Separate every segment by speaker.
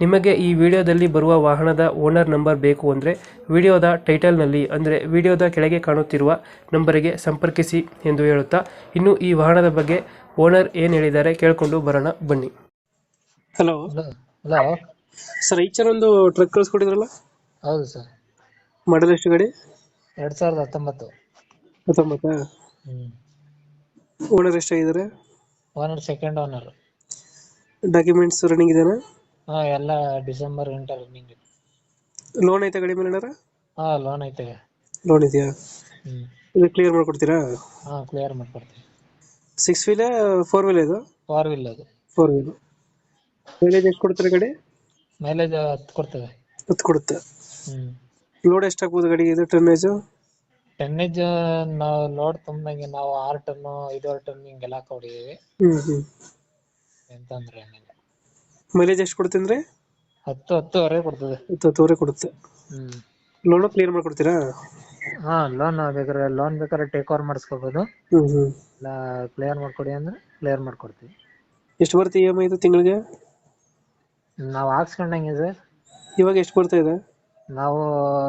Speaker 1: ನಿಮಗೆ ಈ ವಿಡಿಯೋದಲ್ಲಿ ಬರುವ ವಾಹನದ ಓನರ್ ನಂಬರ್ ಬೇಕು ಅಂದರೆ ವಿಡಿಯೋದ ಟೈಟಲ್ನಲ್ಲಿ ಅಂದರೆ ವಿಡಿಯೋದ ಕೆಳಗೆ ಕಾಣುತ್ತಿರುವ ನಂಬರಿಗೆ ಸಂಪರ್ಕಿಸಿ ಎಂದು ಹೇಳುತ್ತಾ ಇನ್ನು ಈ ವಾಹನದ ಬಗ್ಗೆ ಓನರ್ ಏನು ಹೇಳಿದ್ದಾರೆ ಕೇಳಿಕೊಂಡು ಬರೋಣ ಬನ್ನಿ. Hello.
Speaker 2: Hello hello.
Speaker 1: Sir Eicher ಒಂದು ಟ್ರಕ್ ಕಳಿಸ್ಕೊಟ್ಟಿದ್ರಲ್ಲ?
Speaker 2: ಹೌದು ಸರ್.
Speaker 1: ಮಾಡಲ್ ಎಷ್ಟು ಗಾಡಿ?
Speaker 2: ಎರಡು ಸಾವಿರದ ಹತ್ತೊಂಬತ್ತು.
Speaker 1: ಹತ್ತೊಂಬತ್ತ? Owner ಎಷ್ಟಾಗಿದ್ದಾರೆ?
Speaker 2: Owner second owner
Speaker 1: documents running ಇದೆಯಾ
Speaker 2: ಹಾ ಎಲ್ಲ ಡಿಸೆಂಬರ್ ಗಂಟ ರನ್ನಿಂಗ್
Speaker 1: ಲೋನ್ ಐತೆ ಗಾಡಿ ಮೇಲೆ ಏನಾರ
Speaker 2: ಹಾ ಲೋನ್ ಐತೆ
Speaker 1: ಲೋನ್ ಇದೆಯಾ?
Speaker 2: ಹ್ಮ್.
Speaker 1: ಇದು ಕ್ಲಿಯರ್ ಮಾಡ್ಕೊಡ್ತೀರಾ?
Speaker 2: ಹಾ ಕ್ಲಿಯರ್ ಮಾಡ್ಕೊಡ್ತೀವಿ.
Speaker 1: ಸಿಕ್ಸ್ ವೀಲ್ ಫೋರ್ ವೀಲ್ ಇದು?
Speaker 2: ಫೋರ್ ವೀಲ್ ಅದು.
Speaker 1: ಫೋರ್ ವೀಲ್ ಮೈಲೇಜ್ ಎಷ್ಟು ಕೊಡ್ತಾರೆ ಗಾಡಿ?
Speaker 2: ಮೈಲೇಜ್ ಹತ್ತು ಕೊಡ್ತದೆ
Speaker 1: ಹತ್ತು ಕೊಡುತ್ತೆ.
Speaker 2: ಹ್ಮ್.
Speaker 1: ಲೋಡ್ ಎಷ್ಟು ಆಗ್ಬೋದು ಗಾಡಿಗೆ ಇದು ಟನ್ನೇಜು
Speaker 2: ಟೆನ್ನೇಜ್ ನಾವು ಲೋಡ್ ತುಂಬಂಗೆ ನಾವು ಆರು ಟನ್ನು ಐದಾರು ಟನ್ ಹಿಂಗೆಲ್ಲ ಕೊಡಿವಿ
Speaker 1: ಹ್ಮ್ ಹ್ಮ್.
Speaker 2: ಎಂತಂದ್ರೆ ಏನಿಲ್ಲ.
Speaker 1: ಮೈಲೇಜ್ ಎಷ್ಟು ಅಂದ್ರೆ?
Speaker 2: ಹತ್ತು ಹತ್ತುವರೆ ಕೊಡ್ತದೆ.
Speaker 1: ಹತ್ತು ಹತ್ತುವರೆ ಕೊಡುತ್ತೆ.
Speaker 2: ಹ್ಮ್.
Speaker 1: ಲೋನು ಕ್ಲಿಯರ್ ಮಾಡ್ಕೊಡ್ತೀರಾ?
Speaker 2: ಹಾ ಲೋನ್ ಬೇಕಾದ್ರೆ ಲೋನ್ ಬೇಕಾದ್ರೆ ಟೇಕ್ ಓವರ್ ಮಾಡಿಸ್ಕೋಬಹುದು
Speaker 1: ಹ್ಮ್ ಹ್ಮ್.
Speaker 2: ಇಲ್ಲ ಕ್ಲಿಯರ್ ಮಾಡ್ಕೊಡಿ ಅಂದ್ರೆ ಕ್ಲಿಯರ್ ಮಾಡ್ಕೊಡ್ತೀವಿ.
Speaker 1: ಎಷ್ಟು ಬರುತ್ತೆ ಇ ಎಂ ಐ ಇದು ತಿಂಗಳಿಗೆ?
Speaker 2: ನಾವು ಹಾಕ್ಸ್ಕೊಂಡಂಗೆ ಸರ್
Speaker 1: ಇವಾಗ ಎಷ್ಟು ಬರ್ತಾ ಇದೆ?
Speaker 2: ನಾವು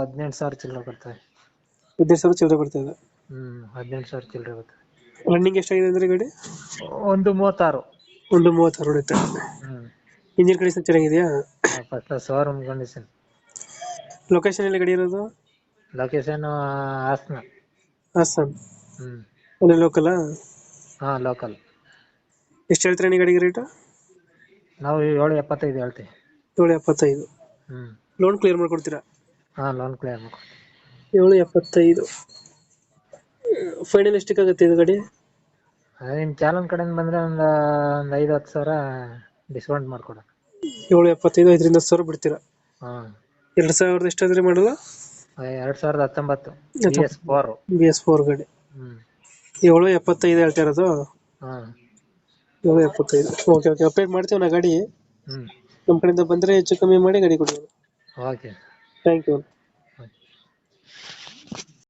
Speaker 2: ಹದಿನೆಂಟು ಸಾವಿರ ಚಿಲ್ಲರೆ ಬರ್ತದೆ
Speaker 1: ಹದಿನೈದು ಸಾವಿರ ಚಿಲ್ಲರೆ ಬರ್ತಾ ಇದೆ.
Speaker 2: ಹ್ಮ್ ಹದಿನೆಂಟು ಸಾವಿರ ಚಿಲ್ಲರೆ ಬರ್ತದೆ
Speaker 1: ರನ್ನಿಂಗ್ ಎಷ್ಟಾಗಿದೆ ಅಂದ್ರೆ ಗಾಡಿ?
Speaker 2: ಒಂದು ಮೂವತ್ತಾರು.
Speaker 1: ಒಂದು ಮೂವತ್ತಾರು ಹೊಡಿತಾ
Speaker 2: ಹ್ಮ್.
Speaker 1: ಇಂಜಿನ್ ಕಂಡೀಷನ್ ಚೆನ್ನಾಗಿದೆಯಾ?
Speaker 2: ಫಸ್ಟ್ ಶೋರೂಮ್ ಕಂಡೀಷನ್
Speaker 1: ಲೊಕೇಶನ್ ಎಲ್ಲಿ ಗಾಡಿ ಇರೋದು?
Speaker 2: ಲೊಕೇಶನ್ ಹಾಸನ.
Speaker 1: ಹಾಸನ?
Speaker 2: ಹ್ಞೂ
Speaker 1: ಅಲ್ಲೇ ಲೋಕಲ್
Speaker 2: ಹಾಂ ಲೋಕಲ್
Speaker 1: ಎಷ್ಟು ಹೇಳ್ತೀರಾ ನೀವು ಗಾಡಿಗೆ ರೇಟು
Speaker 2: ನಾವು ಏಳು ಎಪ್ಪತ್ತೈದು ಹೇಳ್ತೀವಿ.
Speaker 1: ಏಳು ಎಪ್ಪತ್ತೈದು.
Speaker 2: ಹ್ಞೂ
Speaker 1: ಲೋನ್ ಕ್ಲಿಯರ್ ಮಾಡ್ಕೊಡ್ತೀರಾ?
Speaker 2: ಹಾಂ ಲೋನ್ ಕ್ಲಿಯರ್ ಮಾಡ್ಕೊಡ್ತೀವಿ.
Speaker 1: ಏಳು ಎಪ್ಪತ್ತೈದು. ಫೈನಲ್ ಎಷ್ಟಕ್ಕಾಗುತ್ತೆ ಇದು ಗಾಡಿ?
Speaker 2: ಅದೇ ನಿಮ್ಮ ಚಾನಲ್ ಕಡೆಯಿಂದ ಬಂದರೆ ಒಂದು ಒಂದು ಐದು ಹತ್ತು ಸಾವಿರ ಡಿಸ್ಕೌಂಟ್ ಮಾಡ್ಕೊಡ
Speaker 1: ಏಳು ಎಪ್ಪತ್ತೈದು ಐದರಿಂದ ಹತ್ತು ಸಾವಿರ ಬಿಡ್ತೀರಾ?
Speaker 2: ಹಾ.
Speaker 1: ಎರಡು ಸಾವಿರದ ಎಷ್ಟಾದ್ರೆ ಮಾಡಲ್ಲ?
Speaker 2: ಎರಡು ಸಾವಿರದ ಹತ್ತೊಂಬತ್ತು. B S four
Speaker 1: B S four ಗಾಡಿ.
Speaker 2: ಹ್ಮ್.
Speaker 1: ಏಳು ಎಪ್ಪತ್ತೈದು ಹೇಳ್ತಾ ಇರೋದು
Speaker 2: ಹಾ.
Speaker 1: ಏಳು ಎಪ್ಪತ್ತೈದು. ಓಕೆ ಓಕೆ ಅಪ್ಡೇಟ್ ಮಾಡ್ತೀವಿ ನಾ ಗಾಡಿ.
Speaker 2: ಹ್ಮ್.
Speaker 1: ನಮ್ಮ ಕಡೆಯಿಂದ ಬಂದರೆ ಹೆಚ್ಚು ಕಮ್ಮಿ ಮಾಡಿ ಗಾಡಿ ಕೊಡಿ
Speaker 2: ಓಕೆ
Speaker 1: ಥ್ಯಾಂಕ್ ಯು